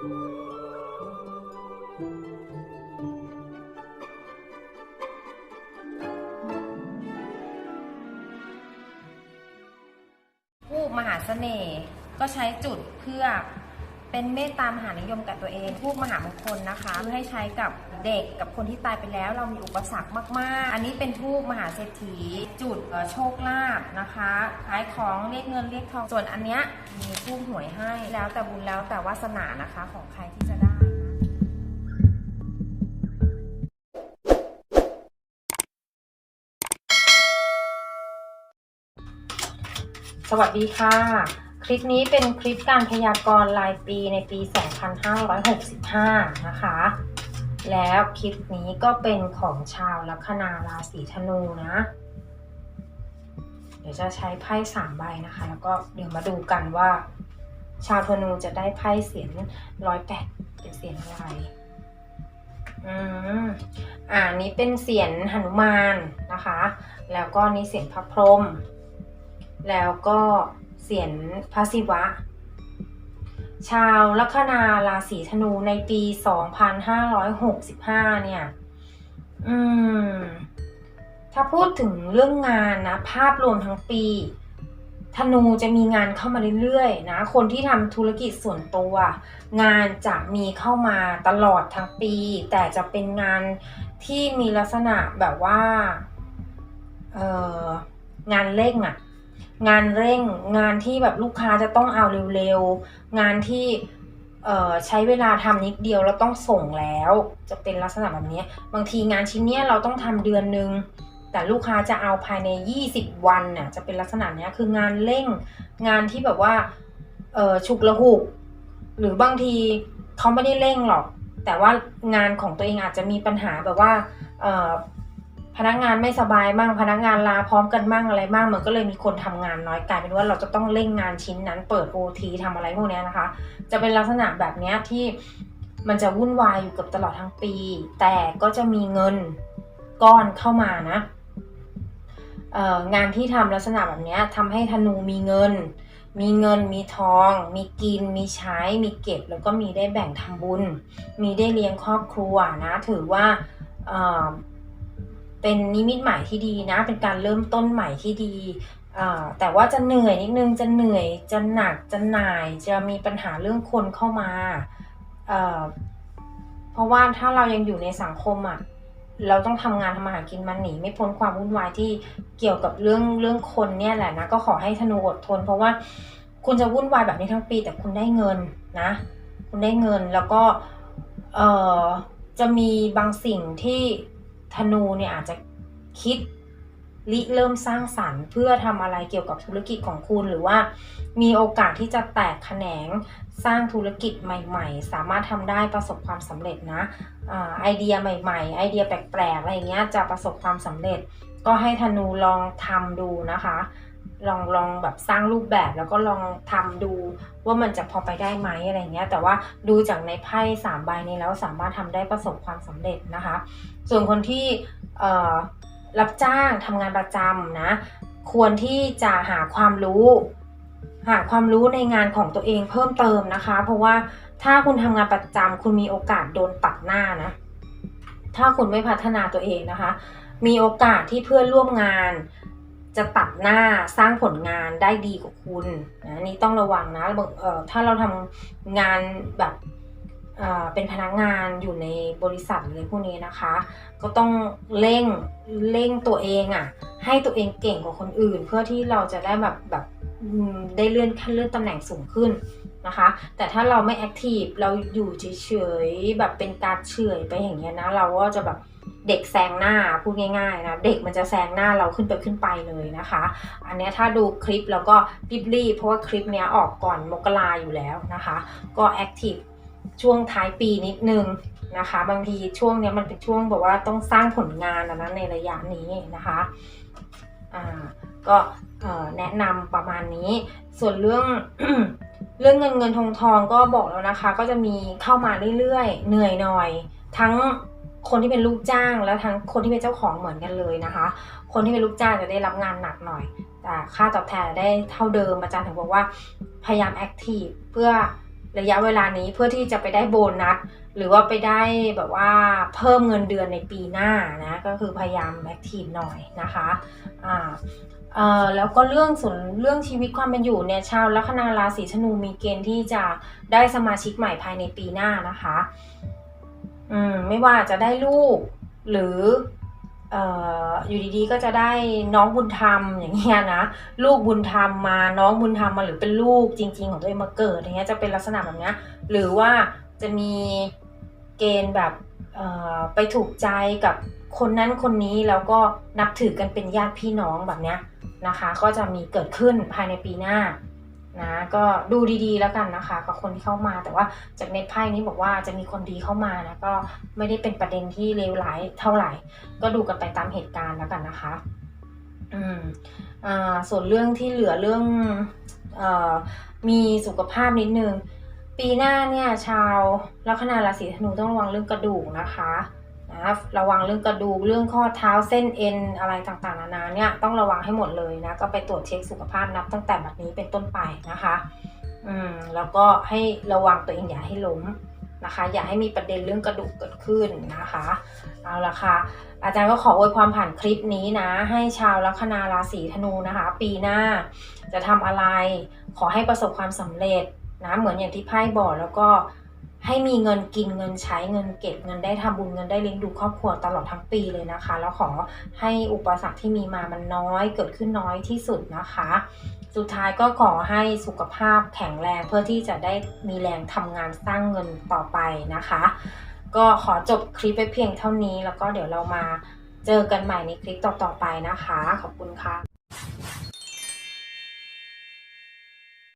ผู้มหาเสน่ห์ก็ใช้จุดเพื่อ เป็นเมตตามหานิยมกับตัวเองผู้มหามงคลนะคะเพื่อให้ใช้กับเด็กกับคนที่ตายไปแล้วเรามีอุปสรรคมาก ๆ อันนี้เป็นทูปมหาเศรษฐี จุดโชคลาภนะคะขายของเรียกเงินเรียกทองส่วนอันเนี้ยมีทูปหวยให้แล้วแต่บุญแล้วแต่วาสนานะคะของใครที่จะได้นะสวัสดีค่ะ ลิปนี้เป็นคลิปการพยากรณ์รายปีในปี 2565 นะคะ แล้วคลิปนี้ก็เป็นของชาวลัคนาราศีธนูนะ เดี๋ยวจะใช้ไพ่สามใบนะคะ แล้วก็เดี๋ยวมาดูกันว่า ชาวธนูจะได้ไพ่เสียงร้อยแปดเป็นเสียงอะไรอืมอ่านี้เป็นเสียงหนุมานนะคะ แล้วก็นี่เสียงพระพรหมแล้วก็ เสียนพระศิวะ ชาวลัคนาราศีธนูในปี 2565 เนี่ย อืม ถ้าพูดถึงเรื่องงานนะ ภาพรวมทั้งปี ธนูจะมีงานเข้ามาเรื่อยๆนะ คนที่ทำธุรกิจส่วนตัว งานจะมีเข้ามาตลอดทั้งปี แต่จะเป็นงานที่มีลักษณะแบบว่า เอ่องานเร่งอะ งานเร่งงานที่แบบลูกค้าจะต้องเอาเร็วๆ งานที่ใช้เวลาทำนิดเดียวแล้วต้องส่งแล้วจะเป็นลักษณะแบบนี้บางทีงานชิ้นเนี้ยเราต้องทำเดือนนึง แต่ลูกค้าจะเอาภายใน 20 วันน่ะจะเป็นลักษณะเนี้ยคืองานเร่ง งานที่แบบว่าฉุกละหุก หรือบางทีเขาไม่ได้เร่งหรอก แต่ว่างานของตัวเองอาจจะมีปัญหาแบบว่า พนักงานไม่สบายมั่งพนักงานลาพร้อมกันมั่งอะไรมั่งมันก็เลยมีคนทำงานน้อยกลายเป็นว่าเราจะต้องเร่งงานชิ้นนั้น เปิดโอทีทำอะไรพวกเนี้ยนะคะ จะเป็นลักษณะแบบเนี้ยที่มันจะวุ่นวายอยู่เกับตลอดทั้งปี แต่ก็จะมีเงินก้อนเข้ามานะงานที่ทำลักษณะแบบเนี้ยทำให้ธนูมีเงิน มีเงิน มีทอง มีกิน มีใช้ มีเก็บ แล้วก็มีได้แบ่งทำบุญ มีได้เลี้ยงครอบครัวนะ ถือว่า เป็นนิมิตใหม่ที่ดีนะ เป็นการเริ่มต้นใหม่ที่ดี แต่ว่าจะเหนื่อยนิดนึง จะเหนื่อย จะหนัก จะหน่าย จะมีปัญหาเรื่องคนเข้ามา เพราะว่าถ้าเรายังอยู่ในสังคมอะ เราต้องทำงานทำมาหากินมันหนีไม่พ้นความวุ่นวายที่เกี่ยวกับเรื่องเรื่องคนเนี่ยแหละนะ ก็ขอให้ธนูอดทน เพราะว่าคุณจะวุ่นวายแบบนี้ทั้งปี แต่คุณได้เงินนะ คุณได้เงินแล้วก็จะมีบางสิ่งที่ ธนูเนี่ยอาจจะคิดริเริ่มสร้างสรรค์ เพื่อทำอะไรเกี่ยวกับธุรกิจของคุณหรือว่า มีโอกาสที่จะแตกแขนงสร้างธุรกิจใหม่ ๆ สามารถทำได้ประสบความสำเร็จนะอไอเดียใหม่ๆ ไอเดียแปลกๆอะไรเงี้ยจะประสบความสำเร็จ ก็ให้ธนูลองทำดูนะคะ ลองลองแบบสร้างรูปแบบแล้วก็ลองทำดูว่ามันจะพอไปได้ไหมอะไรเงี้ย แต่ว่าดูจากในไพ่สามใบนี้แล้วสามารถทำได้ประสบความสำเร็จนะคะ ส่วนคนที่รับจ้างทำงานประจำนะควรที่จะหาความรู้ หาความรู้ในงานของตัวเองเพิ่มเติมนะคะ เพราะว่าถ้าคุณทำงานประจำคุณมีโอกาสโดนตัดหน้านะถ้าคุณไม่พัฒนาตัวเองนะคะ มีโอกาสที่เพื่อนร่วมงาน จะตัดหน้าสร้างผลงานได้ดีกว่าคุณนะนี่ต้องระวังนะเอ่อถ้าเราทำงานแบบเอ่อเป็นพนักงานอยู่ในบริษัทอะไรพวกนี้นะคะ ก็ต้องเร่งเร่งตัวเองอะ่ะให้ตัวเองเก่งกว่าคนอื่น เพื่อที่เราจะได้แบบแบบได้เลื่อนขั้นเลื่อนตำแหน่งสูงขึ้นนะคะ แต่ถ้าเราไม่แอคทีฟเราอยู่เฉยๆแบบเป็นการเฉยไปอย่างเงี้ยนะ เราก็จะแบบ เด็กแซงหน้าพูดง่ายๆนะเด็กมันจะแซงหน้าเราขึ้นไปขึ้นไปเลยนะคะ อันนี้ถ้าดูคลิปแล้วก็รีบๆเพราะว่าคลิปเนี้ยออกก่อนมกราอยู่แล้วนะคะ ก็แอคทีฟช่วงท้ายปีนิดนึงนะคะ บางทีช่วงเนี้ยมันเป็นช่วงแบบว่าต้องสร้างผลงานนะนในระยะนี้นะคะอ่าก็แนะนำประมาณนี้ ส่วนเรื่องเรื่องเงินเงินทองทองก็บอกแล้วนะคะ ก็จะมีเข้ามาเรื่อยๆ เหนื่อยหน่อย ทั้ง คนที่เป็นลูกจ้างแล้วทั้งคนที่เป็นเจ้าของเหมือนกันเลยนะคะ คนที่เป็นลูกจ้างจะได้รับงานหนักหน่อย แต่ค่าตอบแทนได้เท่าเดิมอาจารย์ถึงบอกว่าพยายามแอคทีฟเพื่อระยะเวลานี้เพื่อที่จะไปได้โบนัสหรือว่าไปได้แบบว่าเพิ่มเงินเดือนในปีหน้านะก็คือพยายามแอคทีฟหน่อยนะคะอ่าเอ่อแล้วก็เรื่องส่วนเรื่องชีวิตความเป็นอยู่เนี่ยชาวลัคนาราศีธนูมีเกณฑ์ที่จะได้สมาชิกใหม่ภายในปีหน้านะคะ อืมไม่ว่าจะได้ลูก หรือออยู่ดีๆก็จะได้น้องบุญธรรมอย่างเงี้ยนะลูกบุญธรรมมาน้องบุญธรรมมาหรือเป็นลูกจริง ๆ ของตัวเองมาเกิดอย่างเงี้ยจะเป็นลักษณะแบบเนี้ยหรือว่าจะมีเกณฑ์แบบไปถูกใจกับคนนั้นคนนี้แล้วก็นับถือกันเป็นญาติพี่น้องแบบเนี้ยนะคะ ก็จะมีเกิดขึ้นภายในปีหน้า นะก็ดูดีๆแล้วกันนะคะ กับคนที่เข้ามาแต่ว่าจากในไพ่นี้บอกว่าจะมีคนดีเข้ามานะก็ไม่ได้เป็นประเด็นที่เลวร้ายเท่าไหร่ ก็ดูกันไปตามเหตุการณ์แล้วกันนะคะ อืมอ่าส่วนเรื่องที่เหลือเรื่องเอ่อมีสุขภาพนิดนึง ปีหน้าเนี่ยชาวลัคนาราศีธนูต้องระวังเรื่องกระดูกนะคะนะ ระวังเรื่องกระดูกเรื่องข้อเท้าเส้นเอ็นอะไรต่างๆนานาเนี่ยต้องระวังให้หมดเลยนะก็ไปตรวจเช็คสุขภาพนับตั้งแต่แบบนี้เป็นต้นไปนะคะอืมแล้วก็ให้ระวังตัวเองอย่าให้ล้มนะคะ อย่าให้มีประเด็นเรื่องกระดูกเกิดขึ้นนะคะเอาละค่ะอาจารย์ก็ขออวยความผ่านคลิปนี้นะ ให้ชาวลัคนาราศีธนูนะคะ ปีหน้าจะทำอะไร ขอให้ประสบความสำเร็จนะเหมือนอย่างที่ไพ่บอกแล้วก็ ให้มีเงินกินเงินใช้เงินเก็บเงินได้ทำบุญเงินได้เลี้ยงดูครอบครัวตลอดทั้งปีเลยนะคะ แล้วขอให้อุปสรรคที่มีมามันน้อยเกิดขึ้นน้อยที่สุดนะคะ สุดท้ายก็ขอให้สุขภาพแข็งแรงเพื่อที่จะได้มีแรงทำงานสร้างเงินต่อไปนะคะ ก็ขอจบคลิปไปเพียงเท่านี้แล้วก็เดี๋ยวเรามาเจอกันใหม่ในคลิปต่อๆไปนะคะ ขอบคุณค่ะ